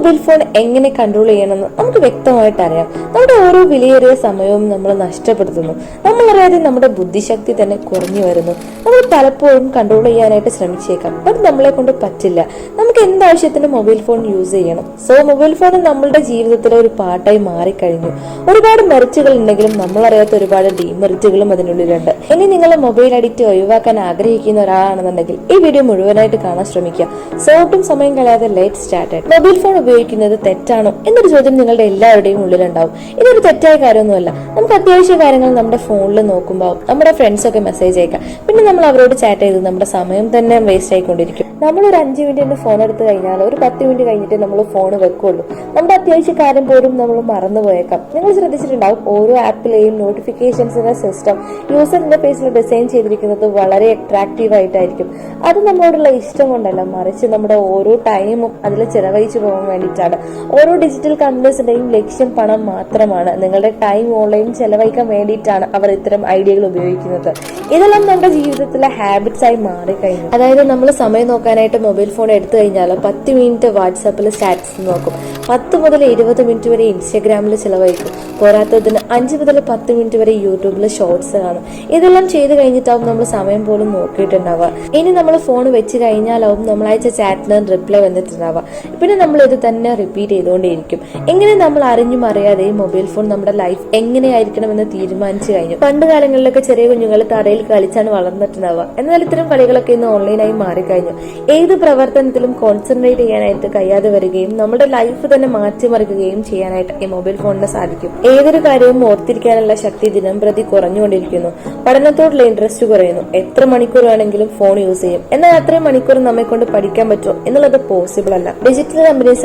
Mobile phone എങ്ങനെ control ചെയ്യണമെന്ന് നമുക്ക് വ്യക്തമായിട്ട് അറിയാം. നമ്മുടെ ഓരോ വിലയേറിയ സമയവും നമ്മൾ നഷ്ടപ്പെടുത്തുന്നു. നമ്മൾ അറിയാതെ നമ്മുടെ ബുദ്ധിശക്തി തന്നെ കുറഞ്ഞു വരുന്നു. നമ്മൾ പലപ്പോഴും കൺട്രോൾ ചെയ്യാനായിട്ട് ശ്രമിച്ചേക്കാം. ബട്ട് നമ്മളെ കൊണ്ട് പറ്റില്ല. നമുക്ക് എന്താവശ്യത്തിന് മൊബൈൽ ഫോൺ യൂസ് ചെയ്യണം. സോ മൊബൈൽ ഫോൺ നമ്മളുടെ ജീവിതത്തിലെ ഒരു പാട്ടായി മാറിക്കഴിഞ്ഞു. ഒരുപാട് മെറിറ്റുകൾ ഉണ്ടെങ്കിലും നമ്മളറിയാത്ത ഒരുപാട് ഡീമെറിറ്റുകളും അതിനുള്ളിലുണ്ട്. ഇനി നിങ്ങൾ മൊബൈൽ അഡിക്റ്റ് ഒഴിവാക്കാൻ ആഗ്രഹിക്കുന്ന ഒരാളാണെന്നുണ്ടെങ്കിൽ ഈ വീഡിയോ മുഴുവനായിട്ട് കാണാൻ ശ്രമിക്കുക. സോ ഒട്ടും സമയം കളയാതെ ലൈറ്റ് സ്റ്റാർട്ടഡ് മൊബൈൽ ഫോൺ ഉപയോഗിക്കുന്നത് തെറ്റാണോ എന്നൊരു ചോദ്യം നിങ്ങളുടെ എല്ലാവരുടെയും ഉള്ളിലുണ്ടാവും. ഇതൊരു തെറ്റായ കാര്യമൊന്നുമല്ല. നമുക്ക് അത്യാവശ്യ കാര്യങ്ങൾ നമ്മുടെ ഫോണിൽ നോക്കുമ്പോൾ നമ്മുടെ ഫ്രണ്ട്സ് ഒക്കെ മെസ്സേജ് അയക്കാം. പിന്നെ നമ്മൾ അവരോട് ചാറ്റ് ചെയ്ത് നമ്മുടെ സമയം തന്നെ വേസ്റ്റ് ആയിക്കൊണ്ടിരിക്കും. നമ്മൾ ഒരു അഞ്ച് മിനിറ്റ് ഫോൺ എടുത്ത് കഴിഞ്ഞാൽ ഒരു പത്ത് മിനിറ്റ് കഴിഞ്ഞിട്ട് നമ്മൾ ഫോൺ വെക്കുള്ളൂ. നമ്മുടെ അത്യാവശ്യ കാര്യം പോലും നമ്മൾ മറന്നു പോയേക്കാം. നിങ്ങൾ ശ്രദ്ധിച്ചിട്ടുണ്ടാവും ഓരോ ആപ്പിലെയും നോട്ടിഫിക്കേഷൻസിന്റെ സിസ്റ്റം യൂസറിന്റെ ഇന്റർഫേസിൽ ഡിസൈൻ ചെയ്തിരിക്കുന്നത് വളരെ അട്രാക്റ്റീവ് ആയിട്ടായിരിക്കും. അത് നമ്മളോടുള്ള ഇഷ്ടം കൊണ്ടല്ല. മറിച്ച് നമ്മുടെ ഓരോ ടൈമും അതിൽ ചിലവഴിച്ചു പോകാൻ വേണ്ടിയിട്ടാണ്. ഓരോ ഡിജിറ്റൽ കമ്പനീസിന്റെയും ലക്ഷ്യം പണം മാത്രമാണ്. നിങ്ങളുടെ ടൈം ഓൺലൈൻ ചെലവഴിക്കാൻ വേണ്ടിയിട്ടാണ് അവർ ഇത്തരം ഐഡിയകൾ ഉപയോഗിക്കുന്നത്. ഇതെല്ലാം നമ്മുടെ ജീവിതത്തിലെ ഹാബിറ്റ്സ് ആയി മാറിക്കഴിഞ്ഞു. അതായത് നമ്മൾ സമയം നോക്കാനായിട്ട് മൊബൈൽ ഫോൺ എടുത്തു കഴിഞ്ഞാൽ പത്ത് മിനിറ്റ് വാട്സാപ്പിൽ സ്റ്റാറ്റസ് നോക്കും. പത്ത് മുതൽ ഇരുപത് മിനിറ്റ് വരെ ഇൻസ്റ്റഗ്രാമിൽ ചിലവഴിക്കും. പോരാത്തതിന് അഞ്ച് മുതൽ പത്ത് മിനിറ്റ് വരെ യൂട്യൂബിൽ ഷോർട്സ് കാണും. ഇതെല്ലാം ചെയ്ത് കഴിഞ്ഞിട്ടാവും നമ്മൾ സമയം പോലും നോക്കിയിട്ടുണ്ടാവുക. ഇനി നമ്മൾ ഫോൺ വെച്ച് കഴിഞ്ഞാലാവും നമ്മളയച്ച ചാറ്റിന് റിപ്ലൈ വന്നിട്ടുണ്ടാവുക. പിന്നെ നമ്മൾ ഇത് തന്നെ റിപ്പീറ്റ് ചെയ്തുകൊണ്ടേയിരിക്കും. എങ്ങനെ നമ്മൾ അറിഞ്ഞും അറിയാതെ മൊബൈൽ ഫോൺ നമ്മുടെ ലൈഫ് എങ്ങനെയായിരിക്കണമെന്ന് തീരുമാനിച്ചു കഴിഞ്ഞു. പണ്ട് കാലങ്ങളിലൊക്കെ ചെറിയ കുഞ്ഞുങ്ങൾ തറയിൽ കളിച്ചാണ് വളർന്നിട്ടുണ്ടാവുക. എന്നാൽ ഇത്തരം കളികളൊക്കെ ഇന്ന് ഓൺലൈനായി മാറിക്കഴിഞ്ഞു. ഏത് പ്രവർത്തനത്തിലും കോൺസെൻട്രേറ്റ് ചെയ്യാനായിട്ട് കഴിയാതെ വരികയും നമ്മുടെ ലൈഫ് തന്നെ മാറ്റിമറിക്കുകയും ചെയ്യാനായിട്ട് ഈ മൊബൈൽ ഫോണിന് സാധിക്കും. ഏതൊരു കാര്യവും ഓർത്തിരിക്കാനുള്ള ശക്തി ദിനം പ്രതി കുറഞ്ഞുകൊണ്ടിരിക്കുന്നു. പഠനത്തോടുള്ള ഇൻട്രസ്റ്റ് കുറയുന്നു. എത്ര മണിക്കൂർ വേണമെങ്കിലും ഫോൺ യൂസ് ചെയ്യും. എന്നാൽ അത്രയും മണിക്കൂർ നമ്മെ കൊണ്ട് പഠിക്കാൻ പറ്റുമോ എന്നുള്ളത് പോസിബിൾ അല്ല. ഡിജിറ്റൽ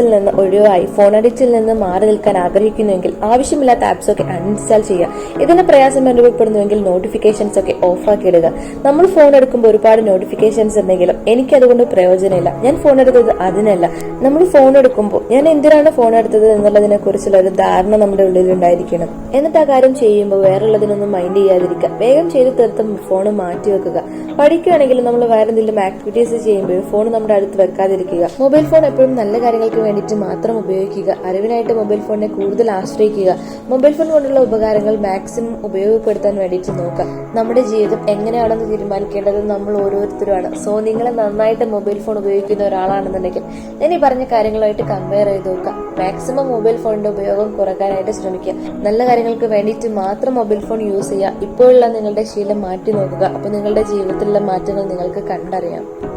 നിന്ന് ഒഴിവായി ഫോൺ അഡിക്റ്റിൽ നിന്ന് മാറി നിൽക്കാൻ ആഗ്രഹിക്കുന്നുവെങ്കിൽ ആവശ്യമില്ലാത്ത ആപ്സ് ഒക്കെ അൺഇൻസ്റ്റാൾ ചെയ്യുക. ഇതിന് പ്രയാസം അനുഭവപ്പെടുന്നുവെങ്കിൽ നോട്ടിഫിക്കേഷൻസ് ഒക്കെ ഓഫാക്കി ഇടുക. നമ്മൾ ഫോൺ എടുക്കുമ്പോൾ ഒരുപാട് നോട്ടിഫിക്കേഷൻസ് ഉണ്ടെങ്കിലും എനിക്ക് അതുകൊണ്ട് പ്രയോജനമില്ല. ഞാൻ ഫോൺ എടുത്തത് അതിനല്ല. നമ്മൾ ഫോൺ എടുക്കുമ്പോൾ ഞാൻ എന്തിനാണ് ഫോൺ എടുത്തത് എന്നുള്ളതിനെ കുറിച്ചുള്ള ഒരു ധാരണ നമ്മുടെ ഉള്ളിൽ ഉണ്ടായിരിക്കണം. എന്നിട്ട് ആ കാര്യം ചെയ്യുമ്പോൾ വേറുള്ളതിനൊന്നും മൈൻഡ് ചെയ്യാതിരിക്കുക. വേഗം ചെയ്ത് തീർത്ത് ഫോൺ മാറ്റി വെക്കുക. പഠിക്കുകയാണെങ്കിൽ നമ്മൾ വേറെ എന്തെങ്കിലും ആക്ടിവിറ്റീസ് ചെയ്യുമ്പോൾ ഫോൺ നമ്മുടെ അടുത്ത് വെക്കാതിരിക്കുക. മൊബൈൽ ഫോൺ എപ്പോഴും നല്ല കാര്യങ്ങൾക്ക് വേണ്ടിയിട്ട് മാത്രം ഉപയോഗിക്കുക. അറിവിനായിട്ട് മൊബൈൽ ഫോണിനെ കൂടുതൽ ആശ്രയിക്കുക. മൊബൈൽ ഫോൺ കൊണ്ടുള്ള ഉപകാരങ്ങൾ മാക്സിമം ഉപയോഗപ്പെടുത്താൻ വേണ്ടിയിട്ട് നോക്കുക. നമ്മുടെ ജീവിതം എങ്ങനെയാണെന്ന് തീരുമാനിക്കേണ്ടത് നമ്മൾ ഓരോരുത്തരുമാണ്. സോ നിങ്ങൾ നന്നായിട്ട് മൊബൈൽ ഫോൺ ഉപയോഗിക്കുന്ന ഒരാളാണെന്നുണ്ടെങ്കിൽ ഞാൻ ഈ പറഞ്ഞ കാര്യങ്ങളുമായിട്ട് കമ്പയർ ചെയ്ത് നോക്കുക. മാക്സിമം മൊബൈൽ ഫോണിന്റെ ഉപയോഗം കുറക്കാനായിട്ട് ശ്രമിക്കുക. നല്ല കാര്യങ്ങൾക്ക് വേണ്ടിയിട്ട് മാത്രം മൊബൈൽ ഫോൺ യൂസ് ചെയ്യുക. ഇപ്പോഴുള്ള നിങ്ങളുടെ ശീലം മാറ്റി നോക്കുക. അപ്പോൾ നിങ്ങളുടെ ജീവിതത്തിലുള്ള മാറ്റങ്ങൾ നിങ്ങൾക്ക് കണ്ടറിയാം.